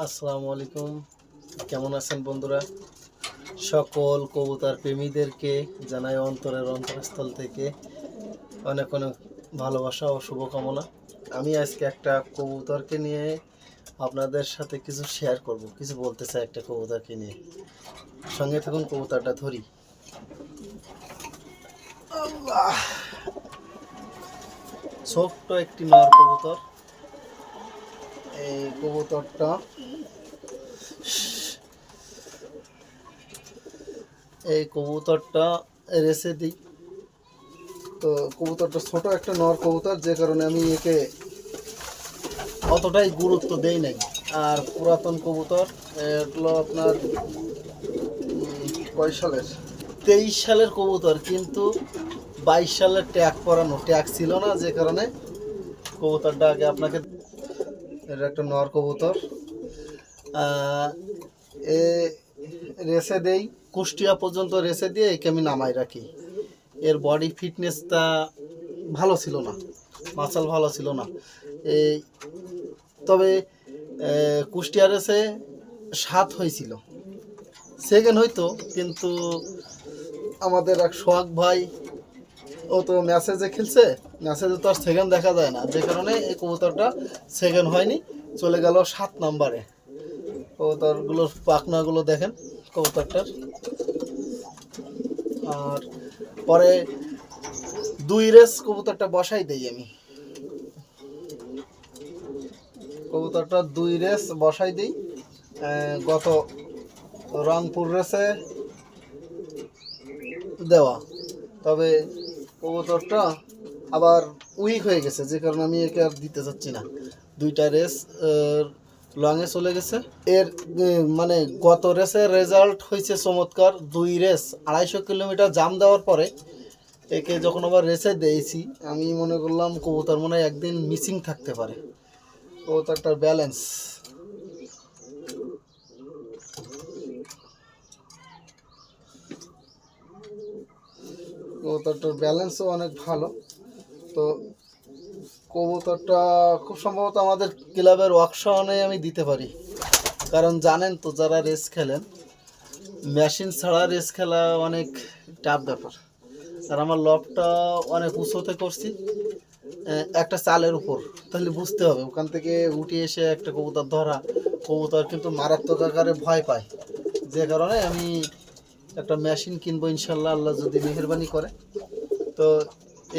আসসালামু আলাইকুম। কেমন আছেন বন্ধুরা? সকল কবুতর প্রেমীদেরকে জানাই অন্তরের অন্তরস্থল থেকে অনেক অনেক ভালোবাসা ও শুভকামনা। আমি আজকে একটা কবুতরকে নিয়ে আপনাদের সাথে কিছু শেয়ার করব, কিছু বলতে চাই একটা কবুতরকে নিয়ে। সঙ্গে থাকুন, কবুতরটা ধরি। ছোট্ট একটি নর কবুতর। এই কবুতরটা। এই কবুতরটা রেসে দিই। তো কবুতরটা ছোট একটা নর কবুতর, যে কারণে আমি একে অতটাই গুরুত্ব দেই নাই। আর পুরাতন কবুতর এগুলো আপনার কয় সালের? তেইশ সালের কবুতর, কিন্তু বাইশ সালের ট্যাগ পরানো ট্যাগ ছিল না, যে কারণে কবুতরটা আগে আপনাকে এটা একটা নর কবুতর। এ রেসে দেই, কুষ্টিয়া পর্যন্ত রেসে দিয়ে একে আমি নামাই রাখি। এর বডি ফিটনেসটা ভালো ছিল না মাসাল ভালো ছিল না। এই তবে কুষ্টিয়া রেসে সাত হয়েছিল। সেকেন্ড হইতো, কিন্তু আমাদের এক সোহাগ ভাই ও তো ম্যাসেজে খেলছে ম্যাসেজে তো আর সেকেন্ড দেখা যায় না। যে কারণে এই কবুতরটা সেকেন্ড হয়নি, চলে গেল সাত নাম্বারে। কবুতরগুলোর পাখনাগুলো দেখেন, কবুতরটার। আর পরে দুই রেস কবুতরটা বসাই দেই আমি। কবুতরটা দুই রেস বসাই দিই। গত রংপুর রেসে দেওয়া। তবে কবুতরটা আবার উইক হয়ে গেছে, যে কারণে আমি একে আর দিতে চাচ্ছি না। দুইটা রেস লংয়ে চলে গেছে। এর মানে গত রেসের রেজাল্ট হয়েছে চমৎকার। দুই রেস আড়াইশো কিলোমিটার জাম দেওয়ার পরে একে যখন আবার রেসে দিয়েছি, আমি মনে করলাম কবুতর মনে হয় একদিন মিসিং থাকতে পারে। কবুতরটার ব্যালেন্স কবুতরটার ব্যালেন্সও অনেক ভালো। তো কবুতরটা খুব সম্ভবত আমাদের ক্লাবের ওয়ার্কশপে আমি দিতে পারি। কারণ জানেন তো যারা রেস খেলেন মেশিন ছাড়া রেস খেলা অনেক টাফ ব্যাপার। আর আমার লবটা অনেক উঁচুতে করছি একটা চালের উপর। তাহলে বুঝতে হবে, ওখান থেকে উঠে এসে একটা কবুতর ধরা, কবুতর কিন্তু মারাত্মক আকারে ভয় পায়। যে কারণে আমি একটা মেশিন কিনবো ইনশাল্লাহ, আল্লাহ যদি মেহরবানি করে। তো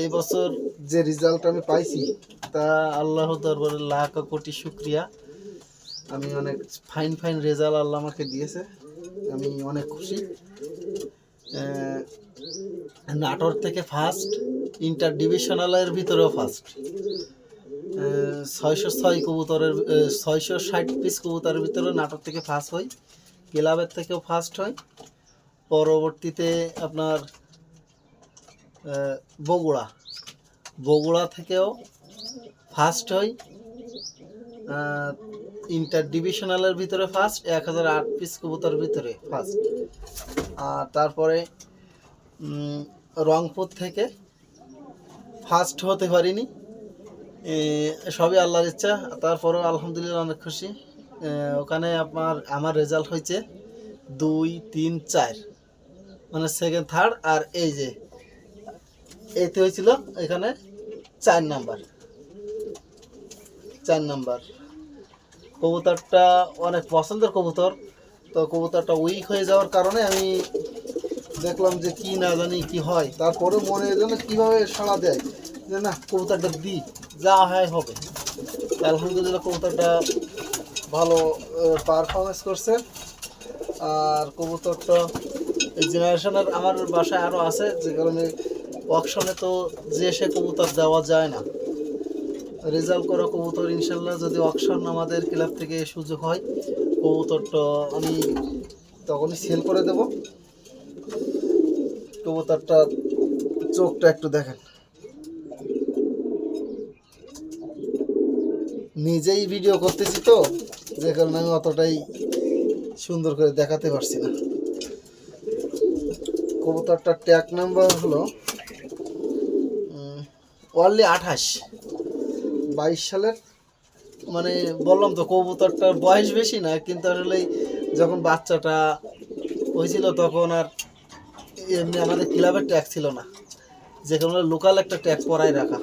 এই বছর যে রেজাল্ট আমি পাইছি, তা আল্লাহ দরবারে লাখ কোটি শুক্রিয়া। আমি অনেক ফাইন ফাইন রেজাল্ট আল্লাহ আমাকে দিয়েছে। আমি অনেক খুশি। নাটোর থেকে ফার্স্ট ইন্টার ডিভিশনালের ভিতরেও ফার্স্ট ছয়শো ছয় কবুতরের ছয়শো ষাট পিস কবুতরের ভিতরে নাটোর থেকে ফার্স্ট হই। ক্লাবের থেকেও ফার্স্ট হয় পরবর্তীতে আপনার বগুড়া। বগুড়া থেকেও ফার্স্ট হই ইন্টার ডিভিশনালের ভিতরে ফার্স্ট এক হাজার আট পিস কবুতর ভিতরে ফার্স্ট আর তারপরে রংপুর থেকে ফার্স্ট হতে পারিনি। সবই আল্লাহর ইচ্ছা। তারপরেও আলহামদুলিল্লাহ অনেক খুশি। ওখানে আপনার, আমার রেজাল্ট হয়েছে দুই, তিন, চার। মানে সেকেন্ড থার্ড আর এই যে এতে হয়েছিল এখানে চার নাম্বার চার নাম্বার কবুতরটা অনেক পছন্দের কবুতর, তো কবুতরটা উইক হয়ে যাওয়ার কারণে আমি দেখলাম যে কি না জানি কি হয়। তারপরে মনে যেন কীভাবে সাড়া দেয়, যে না, কবুতরটা দিই, যা হয় হবে। আলহামদুলিল্লাহ কবুতরটা ভালো পারফরমেন্স করছে। আর কবুতরটা জেনারেশনের আমার বাসায় আরও আছে, যে কারণে অকশনে তো যে সে কবুতর দেওয়া যায় না। রেজাল্ট করা কবুতর ইনশাল্লাহ যদি অকশন আমাদের ক্লাব থেকে সুযোগ হয়, কবুতরটা আমি তখনই সেল করে দেব। কবুতরটা চোখটা একটু দেখেন। নিজেই ভিডিও করতেছি তো, যে কারণে আমি অতটাই সুন্দর করে দেখাতে পারছি না। কবুতরটার ট্যাগ নাম্বার হলো ওয়ার্লি আঠাশ। বাইশ সালের মানে বললাম তো কবুতরটার বয়স বেশি না, কিন্তু আসলে যখন বাচ্চাটা হয়েছিল তখন আর এমনি আমাদের ক্লাবের ট্যাগ ছিল না। যেখানে লোকাল একটা ট্যাগ পরাই রাখা।